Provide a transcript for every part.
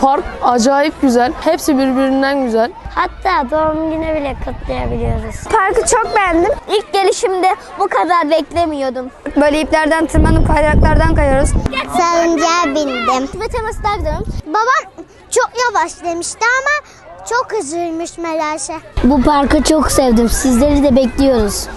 Park acayip güzel. Hepsi birbirinden güzel. Hatta doğum günü bile kutlayabiliyoruz. Parkı çok beğendim. İlk gelişimde bu kadar beklemiyordum. Böyle iplerden tırmanıp kaydıraklardan kayıyoruz. Salıncağa bindim. Ve temasına gidiyorum. Babam çok yavaş demişti ama çok hızlıymış Melaşe. Bu parkı çok sevdim. Sizleri de bekliyoruz.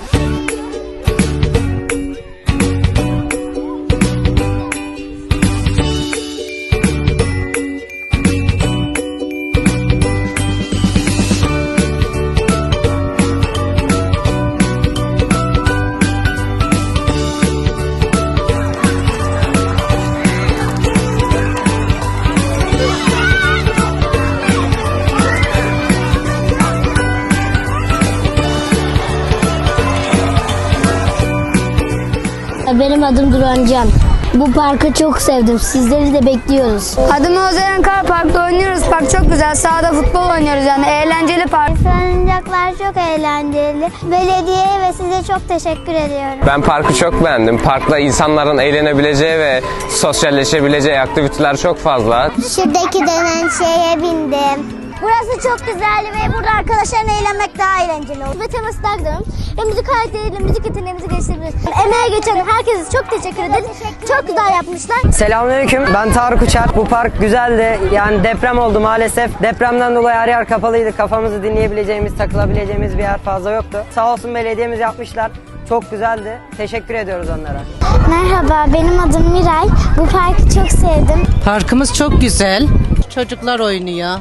Benim adım Duran Can. Bu parkı çok sevdim. Sizleri de bekliyoruz. Adım Ozan Kar Park'ta oynuyoruz. Park çok güzel. Sahada futbol oynuyoruz yani. Eğlenceli park. Salıncaklar çok eğlenceli. Belediyeye ve size çok teşekkür ediyorum. Ben parkı çok beğendim. Parkta insanların eğlenebileceği ve sosyalleşebileceği aktiviteler çok fazla. Şuradaki dönen şeye bindim. Burası çok güzeldi ve burada arkadaşlarla eğlenmek daha eğlenceli oldu. Ve teması daha. Ve müzik aletleriyle müzik yeteneğimizi geliştirebiliriz. Emeğe geçen herkese çok teşekkür ederiz. Çok güzel yapmışlar. Selamünaleyküm. Ben Tarık Uçar. Bu park güzeldi. Yani deprem oldu maalesef. Depremden dolayı her yer kapalıydı. Kafamızı dinleyebileceğimiz, takılabileceğimiz bir yer fazla yoktu. Sağ olsun belediyemiz yapmışlar. Çok güzeldi. Teşekkür ediyoruz onlara. Merhaba benim adım Miray. Bu parkı çok sevdim. Parkımız çok güzel. Çocuklar oynuyor.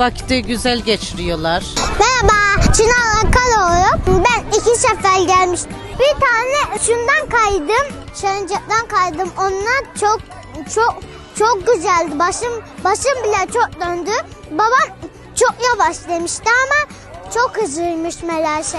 Vakti güzel geçiriyorlar. Merhaba Çınar Akaloğlu. Ben iki sefer gelmiştim. Bir tane şundan kaydım. Şöncekten kaydım. Onlar çok çok çok güzeldi. Başım başım bile çok döndü. Babam çok yavaş demişti ama çok hızlıymış Melaşe.